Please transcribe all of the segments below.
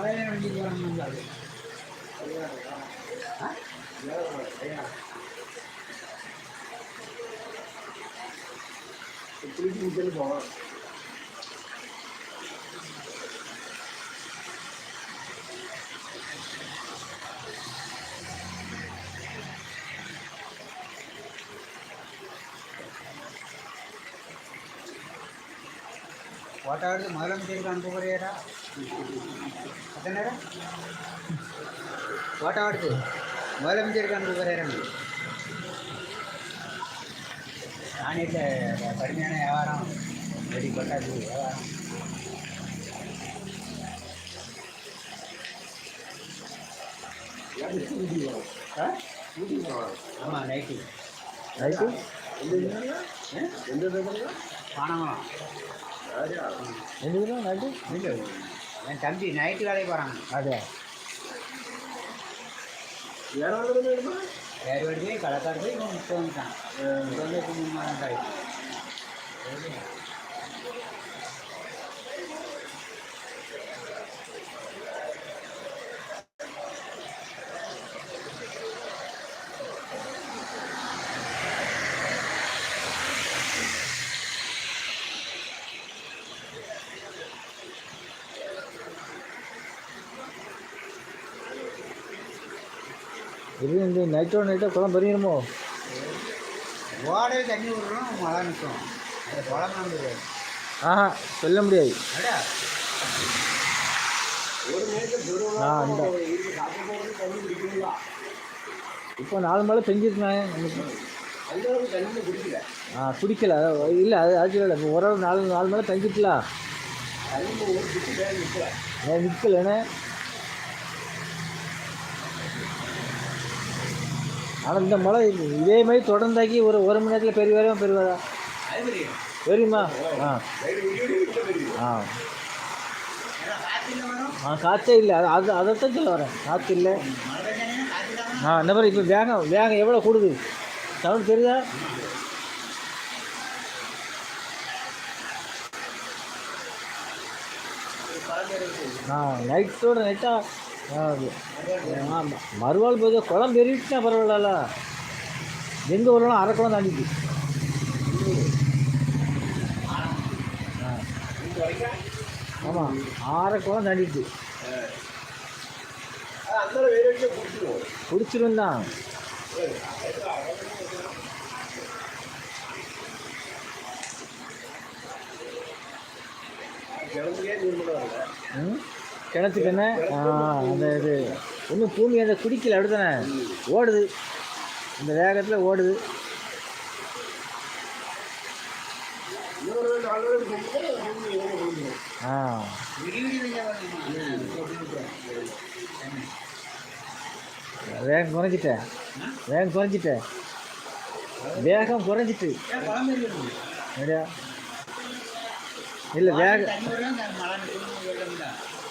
மலையில வண்டி போகிறாங்க அது திருப்பி விட்டு వాటాడు మొదలం చేయడం అనుకోరేరా అతనేరా వాటాడుతు మొదలం చేయడం అనుకోరేరా మీరు? కానీ ఇట్లా కడిమైన వ్యవహారం రెడీ కొట్టాలి వ్యవహారం. అమ్మా నైటీ. నైటీ? ఎందుకు? ఎందుకు? పానమా. எந்த ஊரில்? நைட்டு? இல்லை என் தம்பி நைட்டு வேலைக்கு போகிறாங்க அதே வேற? ஏறுவாடி போய் கடைக்காடு போய் முட்டை வந்துட்டான் வந்து இப்போ மூணு மாதம் ஆயிடுச்சு இது இந்த நைட்டோட நைட்டாக குளம் பெரியணுமோ ஓடவே தண்ணி விடுறோம் மழை நிற்கும் அது குளம் முடியாது ஆஹா சொல்ல முடியாது? இப்போ நாலு மழை குடிக்கல. ஆ குடிக்கல. இல்லை அது அது இல்லை இப்போ ஒரு நாலு நாலு மழை பெஞ்சிட்டுல தண்ணி ஒரு குட்டி பேர் நிற்கல ஏன் நிற்கலண்ணே ஆனால் இந்த மழை இதே மாதிரி தொடர்ந்தாக்கி ஒரு ஒரு மணி நேரத்தில் பெரிய வரையும் பெறுவாரா அது பெரியுமா? ஆ. ஆ. ஆ காற்றே இல்லை. அது அது அதைத்தான் சொல்ல வரேன். காற்று இல்லை. ஆ இந்த மாதிரி இப்போ வேகம் வேகம் எவ்வளோ கூடுது? சவுண்ட் தெரியுதா? ஆ நைட்டோட நைட்டாக ஆமாம் மறுவாள் போது குளம் பெருகிட்டுனா பரவாயில்ல எங்கே வரலாம் அரை குளம் தாண்டிட்டு ஆமாம் ஆறை குளம் தாண்டிட்டு அந்த பிடிச்சிரும் தான். ம்? கிணத்துக்கு என்ன அந்த இது ஒன்றும் பூமி அந்த குடிக்கல அப்படிதானே ஓடுது. இந்த வேகத்தில் ஓடுது. ஆ. வேகம் குறைஞ்சிட்டேன் வேகம் குறைஞ்சிட்டேன் வேகம் குறைஞ்சிட்டு. அப்படியா? இல்லை வேகம்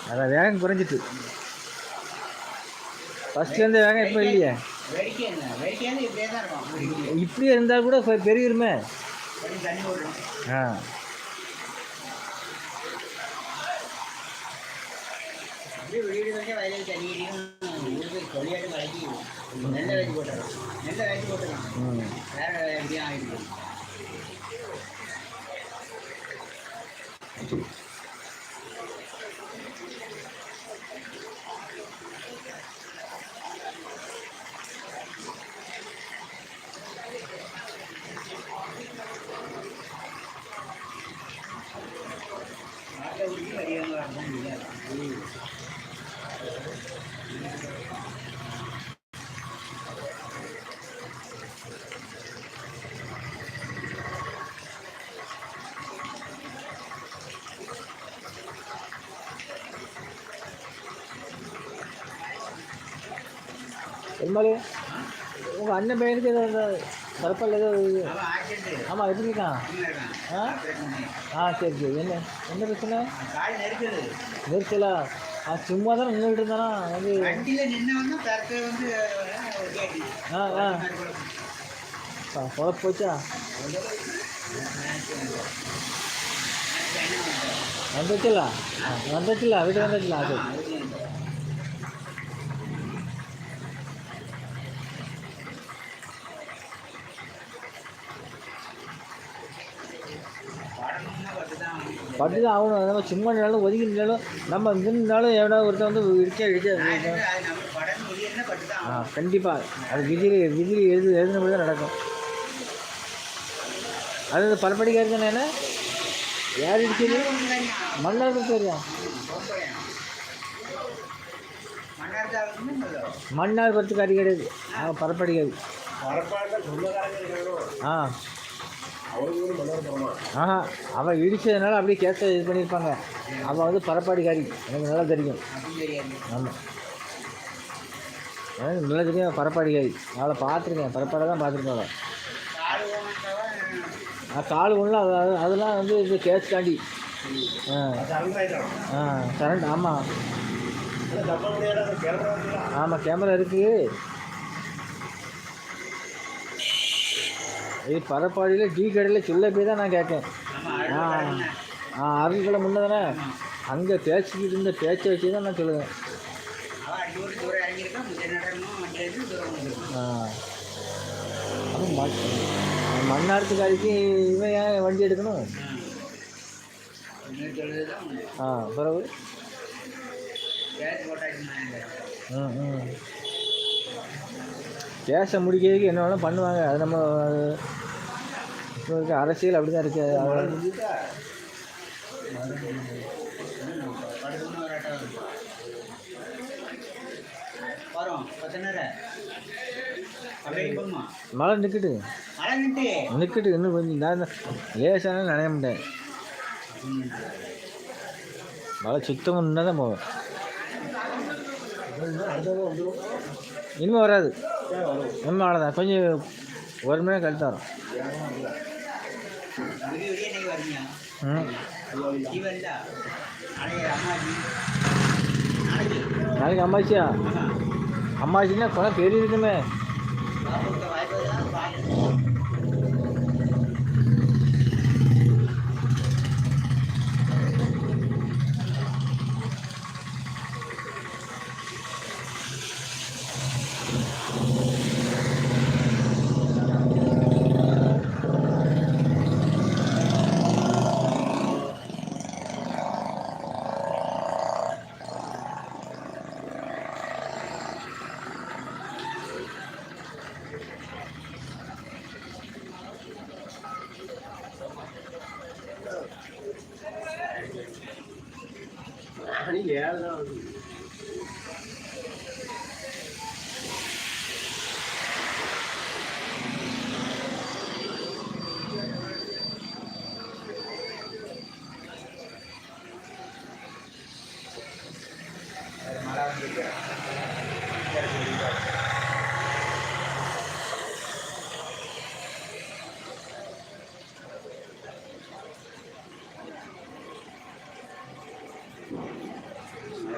அதான் வேகம் குறைஞ்சிட்டு. ஃபஸ்ட்லேருந்து வேகம் இப்போ இல்லையே? இப்படியே இருந்தால் கூட இப்போ பெருகிருமே? ஆ. வீடு வந்து வயலில் தண்ணி நெல்லை போட்டுறோம் நெல்லை போட்டுக்கலாம் வேற எப்படியும் ஆகிடும் பெருமாள் உங்கள் அண்ணன் பையனுக்கு ஏதோ இந்த கருப்பல் ஏதோ ஆமாம் எப்படி இருக்கான் ஆ ஆ சரி சரி என்ன என்ன பிரச்சனை கால் நெருக்குது ஆ சும்மா தான் நின்றுட்டு இருந்தானா வந்து வண்டியில ஆ ஆ குழப்ப போச்சா வந்துச்சுல வந்துச்சுல வீட்டு வந்துச்சுல அது பட்டு தான் ஆகணும் நம்ம சும்மா நின்னாலும் ஒதுங்கி நின்னாலும் நம்ம இங்கே நின்னாலும் எவனா ஒருத்தன் வந்து இடிச்சா இடிச்சா ஆ கண்டிப்பாக அது விதியில் விதியில் எழுது எழுதினபடி தான் நடக்கும். அது தானே என்ன? யார் இடிச்சது மன்னார் மன்னார்தான் மன்னார் கிடையாது. ஆ பரப்படிக்காரி. வரப்பாடுல சொந்தக்காரங்க இருக்காங்களோ ஆ அவருக்கு ஒரு மன்னர் போகலாம் ஆஹா அவள் இடித்ததுனால அப்படியே கேட்க இது பண்ணியிருப்பாங்க. அவள் வந்து பரப்பாடிக்காரி. எனக்கு நல்லா தெரியும். ஆமாம் எனக்கு நல்லா தெரியும் பரப்பாடிக்காரி. அவளை பார்த்துருக்கேன். பரப்பாடை தான் பார்த்துருக்கேன் அவளை. கால் ஒன்றும் அது அதெல்லாம் வந்து இது கேஸ் தாண்டி. ஆ. ஆ கரண்ட் ஆமாம் ஆமாம் கேமரா இருக்குது இது பரப்பாடியில் டீ கடையில் சொல்ல போய் தான் நான் கேட்கேன் ஆமா ஆ. ஆ அருள் கடை முன்ன தானே? அங்கே பேசிக்கிட்டு இருந்த பேச்சை வச்சு தான் நான் சொல்லுவேன். ஆ மண்ணாரத்துக்காரிக்கு இவன் ஏன் வண்டி எடுக்கணும்? ஆ. பிறகு? ம் ம். கேஸை முடிக்கிறதுக்கு என்ன வேணாலும் பண்ணுவாங்க. அது நம்ம அரசியல் அப்படி தான் இருக்குது மழை நிற்கிட்டு நிற்கிட்டு இன்னும் கொஞ்சம் நான் லேசான நினைய மாட்டேன். மழை சுத்தமாக நின்னா தான் போவேன். இனிமேல் வராது. ஏன் இனிமேல் அவ்வளோதான் கொஞ்சம் ஒரு மணி நேரம் கழித்து வரும். நாளைக்கு அம்மாச்சியா அம்மாச்சின்னா குளம் பெரிய இருக்குமே மணி ஏழு தான் ஆகுது. மழை வந்துருக்கு மழை வருது பார்த்து மழை வருதுப்பா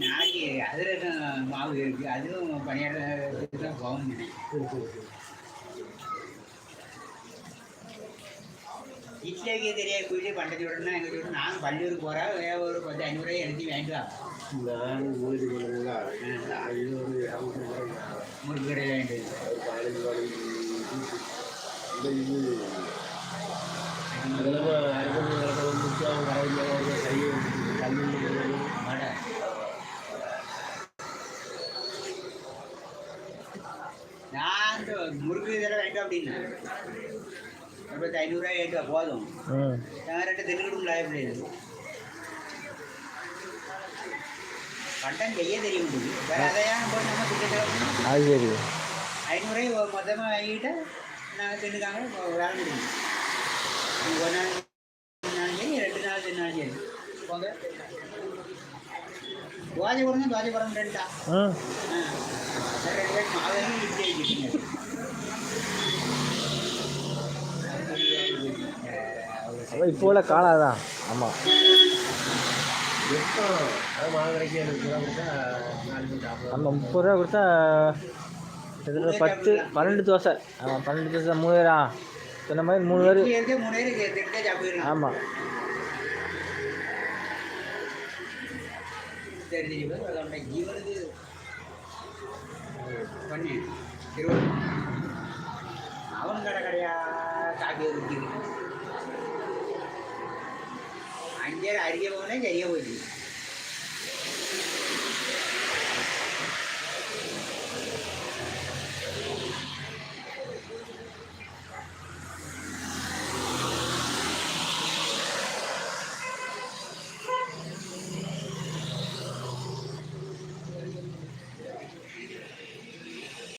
நாளைக்கு அதிரசம் மாவு இருக்குது அதுவும் பணியாரம் தான் போகணும் இட்லிக்கே தெரியாது. குயிலே பண்டத்தை விடணும் எங்கள் விட்டு நாங்கள் பள்ளியூருக்கு போகிறோம் வேற ஒரு பத்து ஐநூறுரூவா எழுதி வாங்கிட்டு வா. நான் வீட்டுக்கு முறுக்கு கடையில் வாங்கிட்டு வடை. நான் முறுக்கு இதெல்லாம் வேண்டாம் அப்படின்னு. ஒரு பத்து ஐநூறுரூவா ஏட்டு போதும் ரெண்டு தின்னுக்கிட்டு எப்படி பட்டம் செய்ய தெரிய முடியுது வேற அதையான போட்டு நம்ம திட்டு அது சரி ஐநூறுரூவா மொத்தமாக வாங்கிட்டு நாங்கள் தின்னுக்காங்க நீங்க ஒரு நாள் தின்னாலும் சரி ரெண்டு நாள் தின்னாலும் சரி போங்க ரெண்டா ரெண்டு பேர் இப்போ உள்ள காலம் தான் ஆமாம் நம்ம முப்பது ரூபா கொடுத்தா இதில் பத்து பன்னெண்டு தோசை. ஆமாம் பன்னெண்டு தோசை மூணு மூவாயிரம் சொன்ன மாதிரி மூணு பேர். ஆமாம் அவன் கடை கடையா? காப்பி இருக்குது அங்கே அறிய போனே சரியா போச்சு